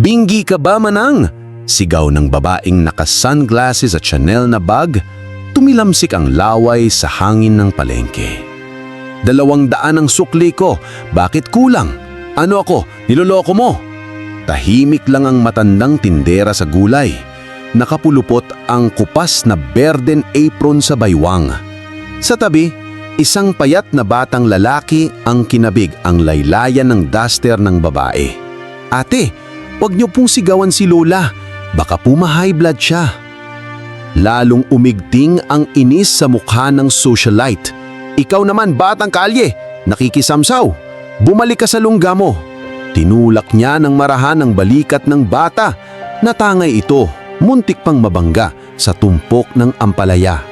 Bingi ka ba manang? Sigaw ng babaeng naka-sunglasses at Chanel na bag, tumilamsik ang laway sa hangin ng palengke. Dalawang daan ang sukli ko, bakit kulang? Ano ako, niloloko mo? Tahimik lang ang matandang tindera sa gulay. Nakapulupot ang kupas na berden apron sa baywang. Sa tabi, isang payat na batang lalaki ang kinabig ang laylayan ng duster ng babae. Ate, wag niyo pong sigawan si Lola. Baka po ma-high blood siya. Lalong umigting ang inis sa mukha ng socialite. Ikaw naman batang kalye, nakikisamsaw. Bumalik ka sa lungga mo. Tinulak niya ng marahan ang balikat ng bata. Natangay ito, muntik pang mabangga sa tumpok ng ampalaya.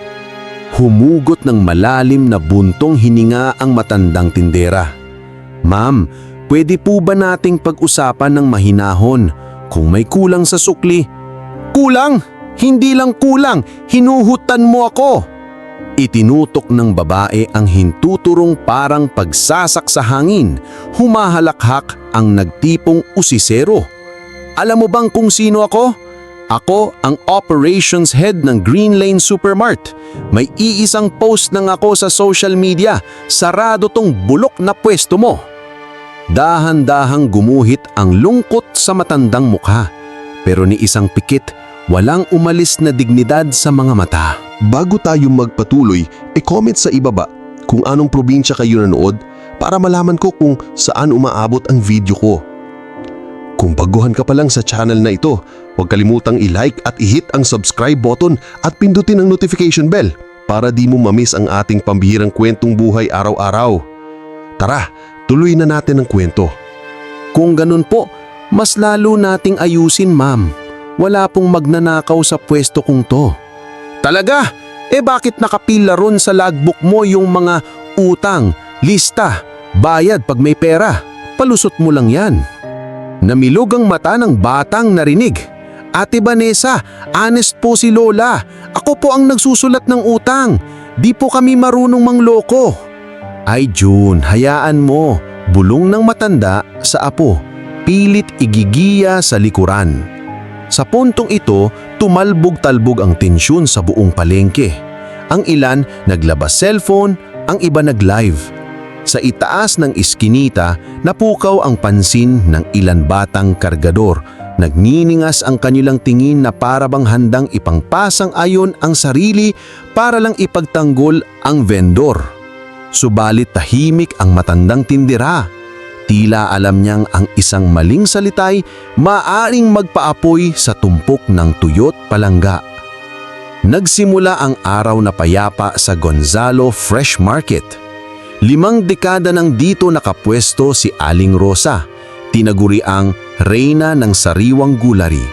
Humugot ng malalim na buntong hininga ang matandang tindera. Ma'am, pwede po ba nating pag-usapan ng mahinahon kung may kulang sa sukli? Kulang? Hindi lang kulang, hinuhutan mo ako! Itinutok ng babae ang hintuturong parang pagsasak sa hangin, humahalakhak ang nagtipong usisero. Alam mo bang kung sino ako? Ako ang operations head ng Green Lane Supermart. May iisang post nang ako sa social media, sarado tong bulok na pwesto mo. Dahan-dahang gumuhit ang lungkot sa matandang mukha. Pero ni isang pikit, walang umalis na dignidad sa mga mata. Bago tayo magpatuloy, e-comment sa ibaba kung anong probinsya kayo nanood para malaman ko kung saan umaabot ang video ko. Kung baguhan ka pa lang sa channel na ito, huwag kalimutang i-like at i-hit ang subscribe button at pindutin ang notification bell para di mo mamiss ang ating pambihirang kwentong buhay araw-araw. Tara, tuloy na natin ang kwento. Kung ganun po, mas lalo nating ayusin ma'am. Wala pong magnanakaw sa pwesto kong to. Talaga? Eh bakit nakapila ron sa logbook mo yung mga utang, lista, bayad pag may pera? Palusot mo lang yan. Namilog ang mata ng batang narinig. Ate Vanessa, honest po si Lola. Ako po ang nagsusulat ng utang. Di po kami marunong mangloko. Ay June, hayaan mo. Bulong ng matanda sa apo. Pilit igigiya sa likuran. Sa puntong ito, tumalbog-talbog ang tensyon sa buong palengke. Ang ilan naglabas cellphone, ang iba nag-live. Sa itaas ng iskinita, napukaw ang pansin ng ilan batang kargador. Nagniningas ang kanilang tingin na parabang handang ipangpasang ayon ang sarili para lang ipagtanggol ang vendor. Subalit tahimik ang matandang tindera. Tila alam niyang ang isang maling salitay maaring magpaapoy sa tumpok ng tuyot palangga. Nagsimula ang araw na payapa sa Gonzalo Fresh Market. Limang dekada nang dito nakapwesto si Aling Rosa, tinaguri ang reyna ng sariwang gulari.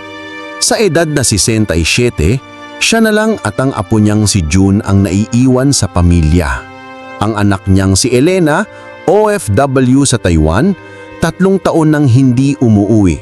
Sa edad na 67, siya na lang at ang apo niyang si June ang naiiwan sa pamilya. Ang anak niyang si Elena, OFW sa Taiwan, tatlong taon nang hindi umuwi.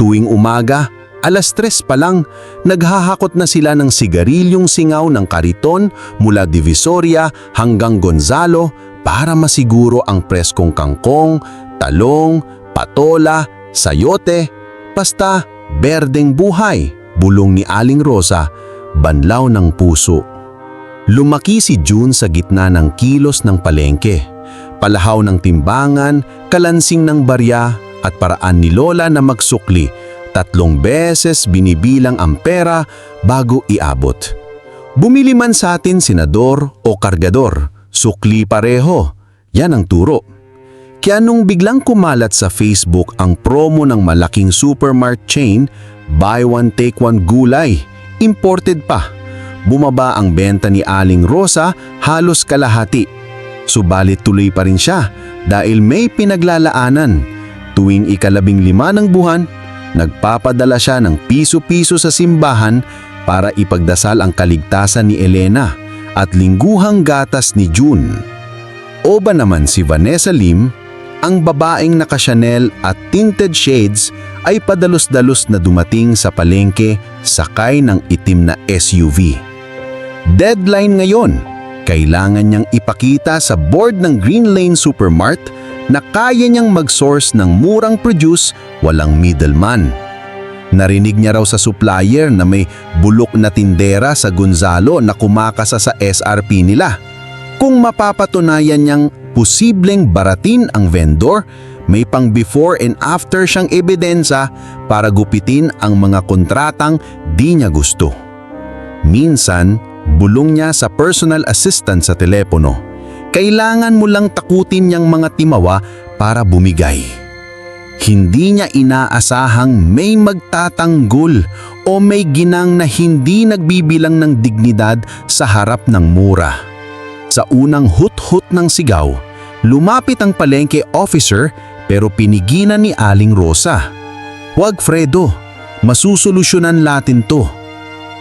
Tuwing umaga, alas tres pa lang, naghahakot na sila ng sigarilyong singaw ng kariton mula Divisoria hanggang Gonzalo para masiguro ang preskong kangkong, talong, patola, sayote, basta berdeng buhay, bulong ni Aling Rosa, banlaw ng puso. Lumaki si June sa gitna ng kilos ng palengke. Palahaw ng timbangan, kalansing ng barya at paraan ni Lola na magsukli. Tatlong beses binibilang ang pera bago iabot. Bumili man sa atin senador o kargador, sukli pareho. Yan ang turo. Kaya nung biglang kumalat sa Facebook ang promo ng malaking supermart chain, buy one take one gulay, imported pa. Bumaba ang benta ni Aling Rosa halos kalahati. Subalit tuloy pa rin siya dahil may pinaglalaanan. Tuwing ikalabing lima ng buwan, nagpapadala siya ng piso-piso sa simbahan para ipagdasal ang kaligtasan ni Elena at lingguhang gatas ni June. O ba naman si Vanessa Lim, ang babaeng naka-Chanel at tinted shades ay padalos-dalos na dumating sa palengke sakay ng itim na SUV. Deadline ngayon, kailangan niyang ipakita sa board ng Green Lane Supermart na kaya niyang mag-source ng murang produce walang middleman. Narinig niya raw sa supplier na may bulok na tindera sa Gonzalo na kumakasa sa SRP nila. Kung mapapatunayan niyang posibleng baratin ang vendor, may pang before and after siyang ebidensya para gupitin ang mga kontratang di niya gusto. Minsan, bulong niya sa personal assistant sa telepono. Kailangan mo lang takutin niyang mga timawa para bumigay. Hindi niya inaasahang may magtatanggol o may ginang na hindi nagbibilang ng dignidad sa harap ng mura. Sa unang hut-hut ng sigaw, lumapit ang palengke officer pero piniginan ni Aling Rosa. Huwag Fredo, masusolusyonan natin to.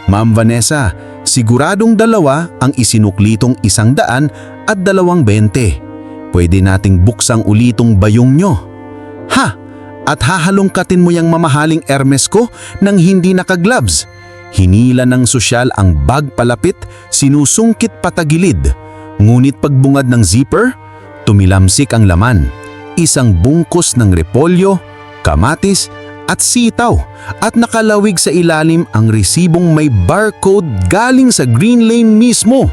Ma'am Vanessa, siguradong dalawa ang isinuklitong isang daan at dalawang bente. Pwede nating buksang ulitong bayong nyo. Ha! At hahalongkatin mo yung mamahaling Hermes ko nang hindi nakagloves. Hinila ng sosyal ang bag palapit, sinusungkit patagilid. Ngunit pagbungad ng zipper, tumilamsik ang laman. Isang bungkos ng repolyo, kamatis, at sitaw at nakalawig sa ilalim ang resibong may barcode galing sa Green Lane mismo.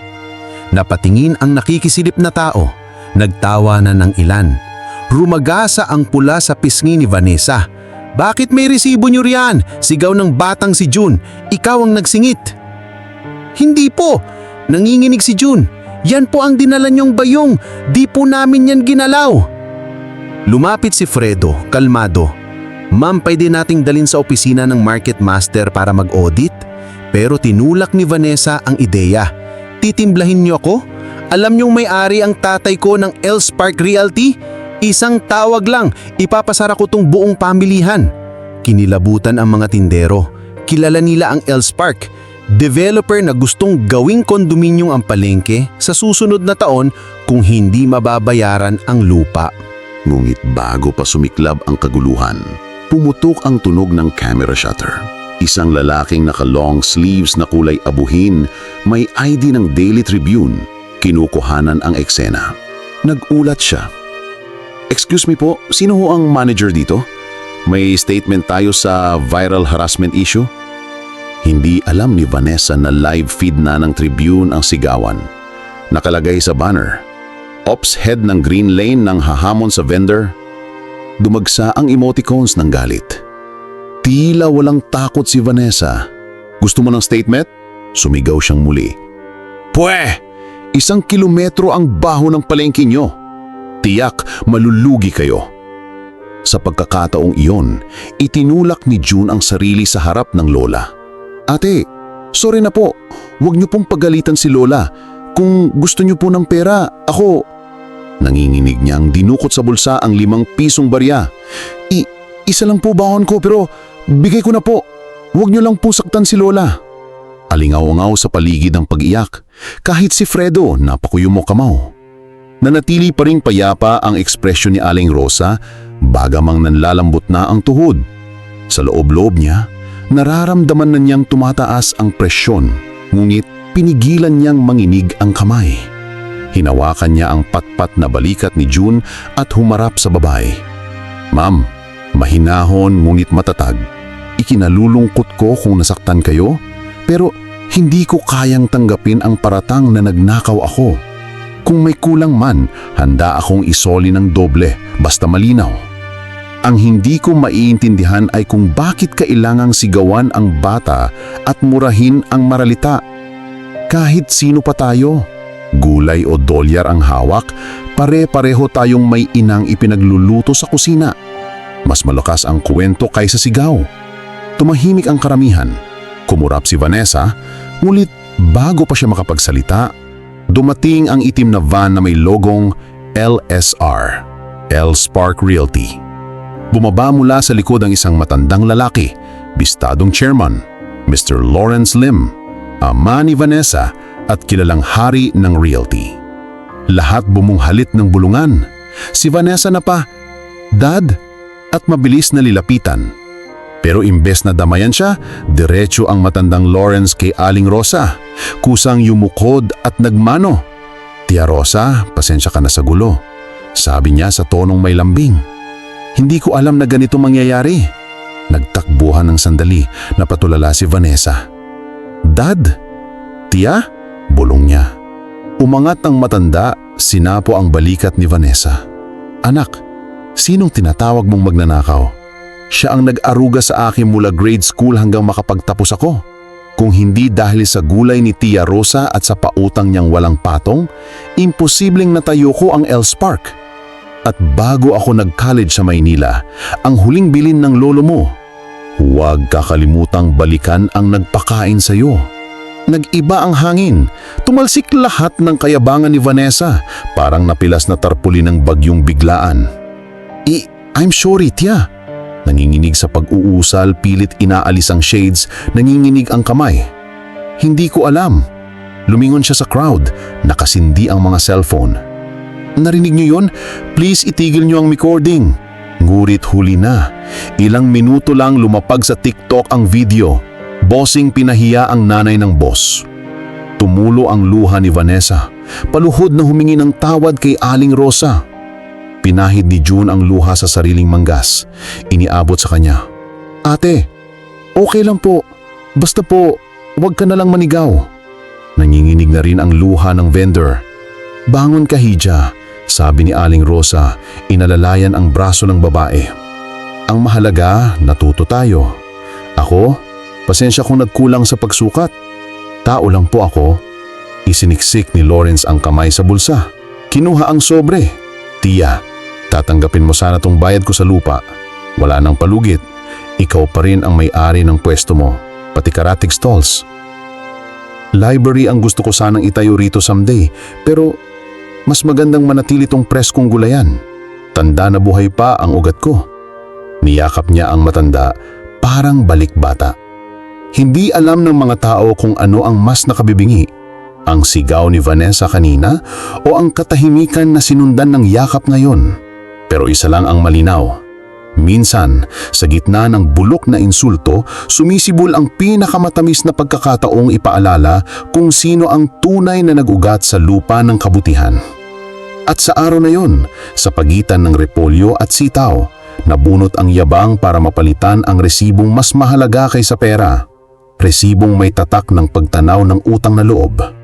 Napatingin ang nakikisilip na tao. Nagtawa na ng ilan. Rumagasa ang pula sa pisngi ni Vanessa. Bakit may resibo niyo riyan? Sigaw ng batang si June. Ikaw ang nagsingit. Hindi po. Nanginginig si June. Yan po ang dinala niyong bayong. Di po namin yan ginalaw. Lumapit si Fredo, kalmado. Ma'am, pwede nating dalin sa opisina ng Market Master para mag-audit? Pero tinulak ni Vanessa ang ideya. Titimplahin niyo ako? Alam niyong may-ari ang tatay ko ng El Spark Realty? Isang tawag lang, ipapasara ko tong buong pamilihan. Kinilabutan ang mga tindero. Kilala nila ang El Spark, developer na gustong gawing kondominium ang palengke sa susunod na taon kung hindi mababayaran ang lupa. Ngunit bago pa sumiklab ang kaguluhan, pumutok ang tunog ng camera shutter. Isang lalaking naka-long sleeves na kulay abuhin, may ID ng Daily Tribune, kinukuhanan ang eksena. Nagulat siya. Excuse me po, sino ho ang manager dito? May statement tayo sa viral harassment issue? Hindi alam ni Vanessa na live feed na ng Tribune ang sigawan. Nakalagay sa banner, Ops head ng Green Lane nang hahamon sa vendor. Dumagsa ang emoticons ng galit. Tila walang takot si Vanessa. Gusto mo ng statement? Sumigaw siyang muli. Pwe! Isang kilometro ang baho ng palengke nyo. Tiyak malulugi kayo. Sa pagkakataong iyon, itinulak ni June ang sarili sa harap ng lola. Ate, sorry na po. Huwag niyo pong pagalitan si lola. Kung gusto niyo po ng pera, ako... Nanginginig niyang dinukot sa bulsa ang limang pisong barya. I, isa lang po bahon ko pero bigay ko na po. Huwag niyo lang po saktan si Lola. Alingaw-ngaw sa paligid ng pag-iyak. Kahit si Fredo napakuyumo kamaw. Nanatili pa ring payapa ang ekspresyon ni Aling Rosa bagamang nanlalambot na ang tuhod. Sa loob-loob niya, nararamdaman na niyang tumataas ang presyon ngunit pinigilan niyang manginig ang kamay. Hinawakan niya ang patpat na balikat ni June at humarap sa babae. Ma'am, mahinahon ngunit matatag. Ikinalulungkot ko kung nasaktan kayo, pero hindi ko kayang tanggapin ang paratang na nagnakaw ako. Kung may kulang man, handa akong isoli ng doble, basta malinaw. Ang hindi ko maiintindihan ay kung bakit kailangang sigawan ang bata at murahin ang maralita. Kahit sino pa tayo, gulay o dolyar ang hawak, pare-pareho tayong may inang ipinagluluto sa kusina. Mas malakas ang kwento kaysa sigaw. Tumahimik ang karamihan. Kumurap si Vanessa, ngunit bago pa siya makapagsalita, dumating ang itim na van na may logong LSR, L Spark Realty. Bumaba mula sa likod ang isang matandang lalaki, bistadong chairman, Mr. Lawrence Lim, ama ni Vanessa at kilalang hari ng realty. Lahat bumunghalit ng bulungan. Si Vanessa na pa, Dad, at mabilis na lilapitan. Pero imbes na damayan siya, diretso ang matandang Lawrence kay Aling Rosa. Kusang yumukod at nagmano. Tia Rosa, pasensya ka na sa gulo. Sabi niya sa tonong may lambing. Hindi ko alam na ganito mangyayari. Nagtakbuhan ng sandali na patulala si Vanessa. Dad? Tia? Bulong niya. Umangat ang matanda, sinapo ang balikat ni Vanessa. Anak, sinong tinatawag mong magnanakaw? Siya ang nag-aruga sa akin mula grade school hanggang makapagtapos ako. Kung hindi dahil sa gulay ni Tia Rosa at sa pautang niyang walang patong, imposibleng natayo ko ang Els Park. At bago ako nag-college sa Maynila, ang huling bilin ng lolo mo, huwag kakalimutang balikan ang nagpakain sa iyo. Nag-iba ang hangin. Tumalsik lahat ng kayabangan ni Vanessa, parang napilas na tarpuli ng bagyong biglaan. I, I'm sorry, Tia. Nanginginig sa pag-uusal, pilit inaalis ang shades, nanginginig ang kamay. Hindi ko alam. Lumingon siya sa crowd, nakasindi ang mga cellphone. Narinig niyo yon? Please itigil niyo ang recording. Ngurit huli na. Ilang minuto lang lumapag sa TikTok ang video. Bossing pinahiya ang nanay ng boss. Tumulo ang luha ni Vanessa. Paluhod na humingi ng tawad kay Aling Rosa. Pinahid ni June ang luha sa sariling manggas. Iniabot sa kanya. Ate, okay lang po. Basta po, huwag ka na lang manigaw. Nanginginig na rin ang luha ng vendor. Bangon ka, Hija, sabi ni Aling Rosa, inalalayan ang braso ng babae. Ang mahalaga, natuto tayo. Ako, pasensya kung nagkulang sa pagsukat. Tao lang po ako. Isiniksik ni Lawrence ang kamay sa bulsa. Kinuha ang sobre. Tia, tatanggapin mo sana tong bayad ko sa lupa. Wala nang palugit. Ikaw pa rin ang may-ari ng pwesto mo, pati karatig stalls. Library ang gusto ko sanang itayo rito someday, pero mas magandang manatili tong preskong gulayan. Tanda na buhay pa ang ugat ko. Niyakap niya ang matanda, parang balik bata. Hindi alam ng mga tao kung ano ang mas nakabibingi. Ang sigaw ni Vanessa kanina o ang katahimikan na sinundan ng yakap ngayon. Pero isa lang ang malinaw. Minsan, sa gitna ng bulok na insulto, sumisibol ang pinakamatamis na pagkakataong ipaalala kung sino ang tunay na nag-ugat sa lupa ng kabutihan. At sa araw na yon, sa pagitan ng repolyo at sitaw, nabunot ang yabang para mapalitan ang resibong mas mahalaga kaysa pera. Resibong may tatak ng pagtanaw ng utang na loob.